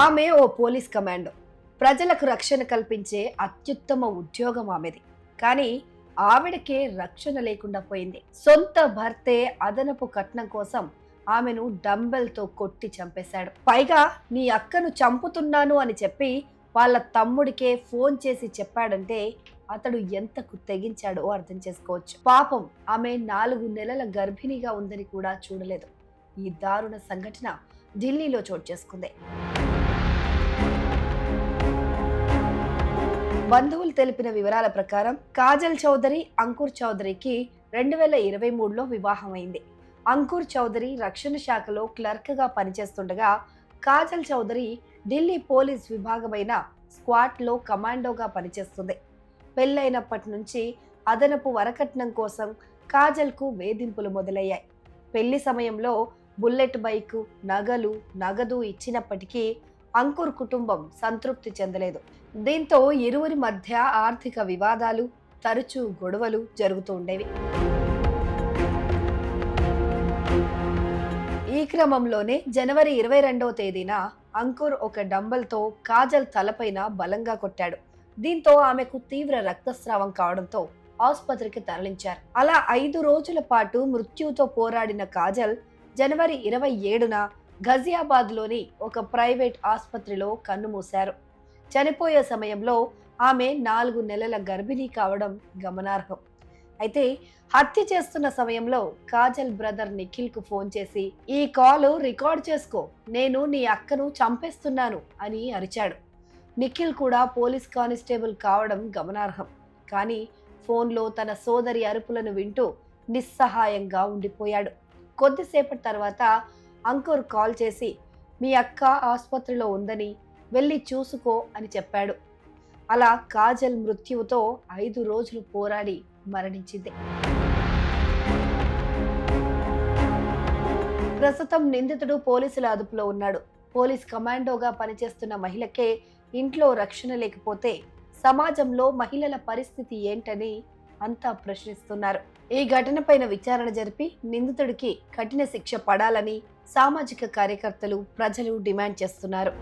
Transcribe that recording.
ఆమె ఓ police commando. ప్రజలకు రక్షణ కల్పించే అత్యుత్తమ ఉద్యోగం ఆమెది. కానీ ఆవిడకే రక్షణ లేకుండా పోయింది. సొంత భర్తే అదనపు కట్నం కోసం ఆమెను డంబెల్తో కొట్టి చంపేశాడు. పైగా నీ అక్కను చంపుతున్నాను అని చెప్పి వాళ్ళ తమ్ముడికే ఫోన్ చేసి చెప్పాడంటే అతడు ఎంతకు తెగించాడో అర్థం చేసుకోవచ్చు. పాపం ఆమె నాలుగు నెలల గర్భిణిగా ఉందని కూడా చూడలేదు. ఈ దారుణ సంఘటన ఢిల్లీలో చోటు చేసుకుంది. బంధువులు తెలిపిన వివరాల ప్రకారం కాజల్ చౌదరి అంకుర్ చౌదరికి రెండు వేల ఇరవై మూడులో వివాహమైంది. అంకుర్ చౌదరి రక్షణ శాఖలో క్లర్క్గా పనిచేస్తుండగా కాజల్ చౌదరి ఢిల్లీ పోలీస్ విభాగమైన స్క్వాట్లో కమాండోగా పనిచేస్తుంది. పెళ్ళైనప్పటి నుంచి అదనపు వరకట్నం కోసం కాజల్కు వేధింపులు మొదలయ్యాయి. పెళ్ళి సమయంలో బుల్లెట్ బైకు నగలు నగదు ఇచ్చినప్పటికీ అంకుర్ కుటుంబం సంతృప్తి చెందలేదు. దీంతో ఇరువురి మధ్య ఆర్థిక వివాదాలు తరచూ గొడవలు జరుగుతూ ఉండేవి. ఈ క్రమంలోనే జనవరి ఇరవై రెండవ తేదీన అంకుర్ ఒక డంబల్తో కాజల్ తలపైన బలంగా కొట్టాడు. దీంతో ఆమెకు తీవ్ర రక్తస్రావం కావడంతో ఆసుపత్రికి తరలించారు. అలా ఐదు రోజుల పాటు మృత్యుతో పోరాడిన కాజల్ జనవరి ఇరవై ఏడున ఘజియాబాద్లోని ఒక ప్రైవేట్ ఆసుపత్రిలో కన్నుమూశారు. చనిపోయే సమయంలో ఆమె నాలుగు నెలల గర్భిణీ కావడం గమనార్హం. అయితే హత్య చేస్తున్న సమయంలో కాజల్ బ్రదర్ నిఖిల్కు ఫోన్ చేసి ఈ కాల్ రికార్డ్ చేసుకో నేను నీ అక్కను చంపేస్తున్నాను అని అరిచాడు. నిఖిల్ కూడా పోలీస్ కానిస్టేబుల్ కావడం గమనార్హం. కానీ ఫోన్లో తన సోదరి అరుపులను వింటూ నిస్సహాయంగా ఉండిపోయాడు. కొద్దిసేపటి తర్వాత అంకుర్ కాల్ చేసి మీ అక్క ఆసుపత్రిలో ఉందని వెళ్ళి చూసుకో అని చెప్పాడు. అలా కాజల్ మృత్యువుతో ఐదు రోజులు పోరాడి మరణించింది. ప్రస్తుతం నిందితుడు పోలీసుల అదుపులో ఉన్నాడు. పోలీస్ కమాండోగా పనిచేస్తున్న మహిళకే ఇంట్లో రక్షణ లేకపోతే సమాజంలో మహిళల పరిస్థితి ఏంటని అంతా ప్రశ్నిస్తున్నారు. ఈ ఘటనపైన విచారణ జరిపి నిందితుడికి కఠిన శిక్ష పడాలని సామాజిక కార్యకర్తలు ప్రజలు డిమాండ్ చేస్తున్నారు.